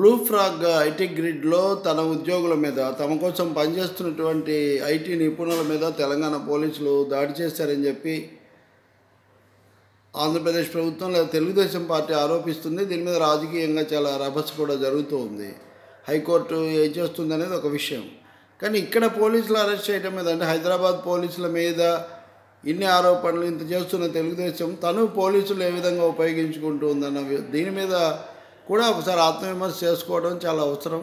Blue frog IT గ్రిడ్లో తన ఉద్యోగుల మీద తమ కోసం పనిచేస్తున్నటువంటి ఐటీ నిపుణుల మీద తెలంగాణ పోలీసులు దాడి చేశారని చెప్పి ఆంధ్రప్రదేశ్ ప్రభుత్వం లేదా తెలుగుదేశం పార్టీ ఆరోపిస్తుంది. దీని మీద రాజకీయంగా చాలా రభస కూడా జరుగుతూ ఉంది హైకోర్టు ఏం చేస్తుంది అనేది ఒక విషయం. కానీ ఇక్కడ పోలీసులు అరెస్ట్ చేయడం మీద అంటే హైదరాబాద్ పోలీసుల మీద ఇన్ని ఆరోపణలు ఇంత చేస్తున్న తెలుగుదేశం తను పోలీసులు ఏ విధంగా ఉపయోగించుకుంటూ ఉందన్న దీని మీద కూడా ఒకసారి ఆత్మవిమర్శ చేసుకోవడం చాలా అవసరం.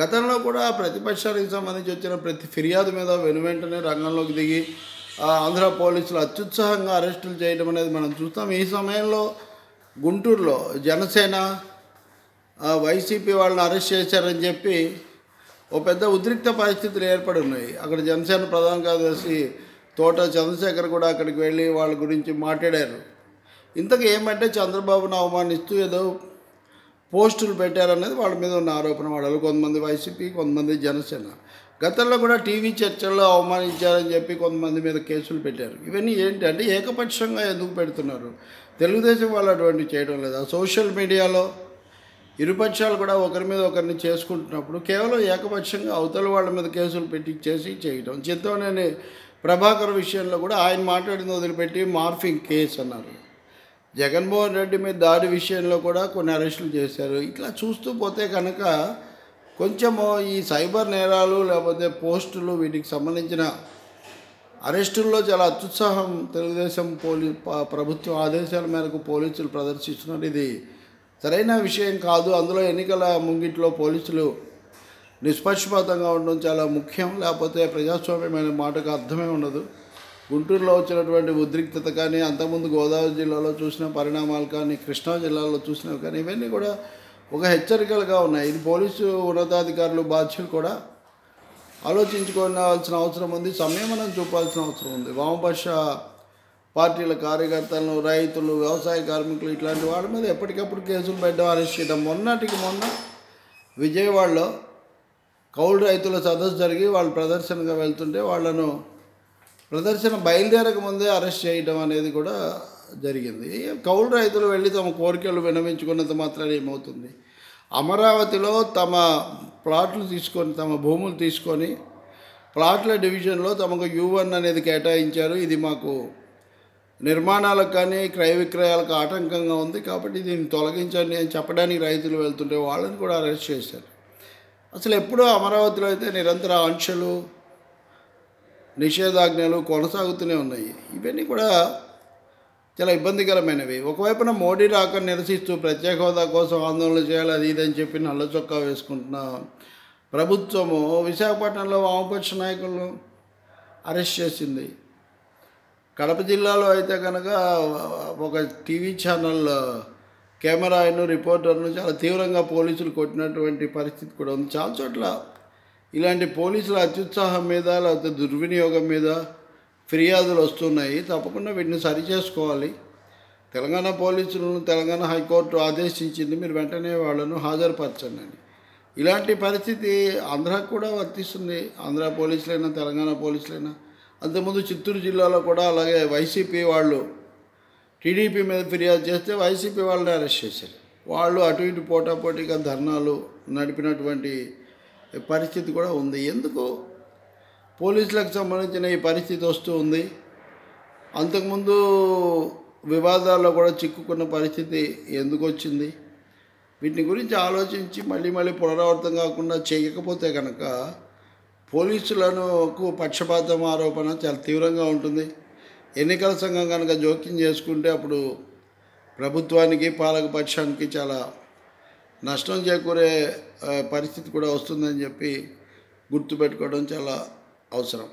గతంలో కూడా ప్రతిపక్షానికి సంబంధించి వచ్చిన ప్రతి ఫిర్యాదు మీద వెనువెంటనే రంగంలోకి దిగి ఆంధ్ర పోలీసులు అత్యుత్సాహంగా అరెస్టులు చేయడం అనేది మనం చూస్తాం. ఈ సమయంలో గుంటూరులో జనసేన వైసీపీ వాళ్ళని అరెస్ట్ చేశారని చెప్పి ఓ పెద్ద ఉద్రిక్త పరిస్థితులు ఏర్పడి ఉన్నాయి. అక్కడ జనసేన ప్రధాన కార్యదర్శి తోట చంద్రశేఖర్ కూడా అక్కడికి వెళ్ళి వాళ్ళ గురించి మాట్లాడారు. ఇంతకు ఏమంటే చంద్రబాబును అవమానిస్తూ ఏదో పోస్టులు పెట్టారనేది వాళ్ళ మీద ఉన్న ఆరోపణ. వాళ్ళు కొంతమంది వైసీపీ కొంతమంది జనసేన. గతంలో కూడా టీవీ చర్చల్లో అవమానించారని చెప్పి కొంతమంది మీద కేసులు పెట్టారు. ఇవన్నీ ఏంటి అంటే ఏకపక్షంగా ఎందుకు పెడుతున్నారు? తెలుగుదేశం వాళ్ళు అటువంటి చేయడం లేదా? సోషల్ మీడియాలో ఇరుపక్షాలు కూడా ఒకరి మీద ఒకరిని చేసుకుంటున్నప్పుడు కేవలం ఏకపక్షంగా అవతల వాళ్ళ మీద కేసులు పెట్టి చేసి చేయడం చింతమనేని ప్రభాకర్ విషయంలో కూడా ఆయన మాట్లాడింది వదిలిపెట్టి మార్ఫింగ్ కేసు అన్నారు. జగన్మోహన్ రెడ్డి మీద దాడి విషయంలో కూడా కొన్ని అరెస్టులు చేశారు. ఇట్లా చూస్తూ పోతే కనుక కొంచెము ఈ సైబర్ నేరాలు లేకపోతే పోస్టులు వీటికి సంబంధించిన అరెస్టుల్లో చాలా అత్యుత్సాహం తెలుగుదేశం పోలీ ప్రభుత్వ ప్రభుత్వం ఆదేశాల మేరకు పోలీసులు ప్రదర్శిస్తున్నారు. ఇది సరైన విషయం కాదు. అందులో ఎన్నికల ముంగిట్లో పోలీసులు నిష్పక్షపాతంగా ఉండడం చాలా ముఖ్యం. లేకపోతే ప్రజాస్వామ్యమైన మాటకు అర్థమే ఉండదు. గుంటూరులో వచ్చినటువంటి ఉద్రిక్తత కానీ అంతకుముందు గోదావరి జిల్లాలో చూసిన పరిణామాలు కానీ కృష్ణా జిల్లాలో చూసినవి కానీ ఇవన్నీ కూడా ఒక హెచ్చరికలుగా ఉన్నాయి. ఇది పోలీసు ఉన్నతాధికారులు బాధ్యులు కూడా ఆలోచించుకోవాల్సిన అవసరం ఉంది సంయమనం చూపాల్సిన అవసరం ఉంది. వామపక్ష పార్టీల కార్యకర్తలను రైతులు వ్యవసాయ కార్మికులు ఇట్లాంటి వాళ్ళ మీద ఎప్పటికప్పుడు కేసులు పెట్టడం అరెస్ట్ చేయడం మొన్నటికి మొన్న విజయవాడలో కౌలు రైతుల సదస్సు జరిగి వాళ్ళు ప్రదర్శనగా వెళ్తుంటే వాళ్ళను ప్రదర్శన బయలుదేరక ముందే అరెస్ట్ చేయడం అనేది కూడా జరిగింది. కౌలు రైతులు వెళ్ళి తమ కోరికలు వినవించుకున్నంత మాత్రాన్ని ఏమవుతుంది? అమరావతిలో తమ ప్లాట్లు తీసుకొని తమ భూములు తీసుకొని ప్లాట్ల డివిజన్లో తమకు యూ వన్ అనేది కేటాయించారు. ఇది మాకు నిర్మాణాలకు కానీ క్రయ విక్రయాలకు ఆటంకంగా ఉంది కాబట్టి దీన్ని తొలగించండి అని చెప్పడానికి రైతులు వెళ్తుంటే వాళ్ళని కూడా అరెస్ట్ చేశారు. అసలు ఎప్పుడూ అమరావతిలో అయితే నిరంతర ఆంక్షలు నిషేధాజ్ఞలు కొనసాగుతూనే ఉన్నాయి. ఇవన్నీ కూడా చాలా ఇబ్బందికరమైనవి. ఒకవైపున మోడీ రాక నిరసిస్తూ ప్రత్యేక హోదా కోసం ఆందోళన చేయాలి అది ఇదని చెప్పి నల్ల చొక్కా వేసుకుంటున్న ప్రభుత్వము విశాఖపట్నంలో వామపక్ష నాయకులను అరెస్ట్ చేసింది. కడప జిల్లాలో అయితే కనుక ఒక టీవీ ఛానల్ కెమెరాను రిపోర్టర్ను చాలా తీవ్రంగా పోలీసులు కొట్టినటువంటి పరిస్థితి కూడా ఉంది. చాలా చోట్ల ఇలాంటి పోలీసుల అత్యుత్సాహం మీద లేకపోతే దుర్వినియోగం మీద ఫిర్యాదులు వస్తున్నాయి. తప్పకుండా వీటిని సరి చేసుకోవాలి. తెలంగాణ పోలీసులను తెలంగాణ హైకోర్టు ఆదేశించింది. మీరు వెంటనే వాళ్ళను హాజరుపరచండి. అని ఇలాంటి పరిస్థితి ఆంధ్రాకు కూడా వర్తిస్తుంది. ఆంధ్ర పోలీసులైనా తెలంగాణ పోలీసులైనా అంతకుముందు చిత్తూరు జిల్లాలో కూడా అలాగే వైసీపీ వాళ్ళు టీడీపీ మీద ఫిర్యాదు చేస్తే వైసీపీ వాళ్ళని అరెస్ట్ చేశారు. వాళ్ళు అటు ఇటు పోటాపోటీగా ధర్నాలు నడిపినటువంటి పరిస్థితి కూడా ఉంది. ఎందుకు? పోలీసులకు సంబంధించిన ఈ పరిస్థితి వస్తూ ఉంది. అంతకుముందు వివాదాల్లో కూడా చిక్కుకున్న పరిస్థితి ఎందుకు వచ్చింది? వీటిని గురించి ఆలోచించి మళ్ళీ మళ్ళీ పునరావృతం కాకుండా చేయకపోతే కనుక పోలీసులను పక్షపాతం ఆరోపణ చాలా తీవ్రంగా ఉంటుంది. ఎన్నికల సంఘం కనుక జోక్యం చేసుకుంటే అప్పుడు ప్రభుత్వానికి పాలక పక్షానికి చాలా నష్టం చేకూరే పరిస్థితి కూడా వస్తుందని చెప్పి గుర్తుపెట్టుకోవడం చాలా అవసరం.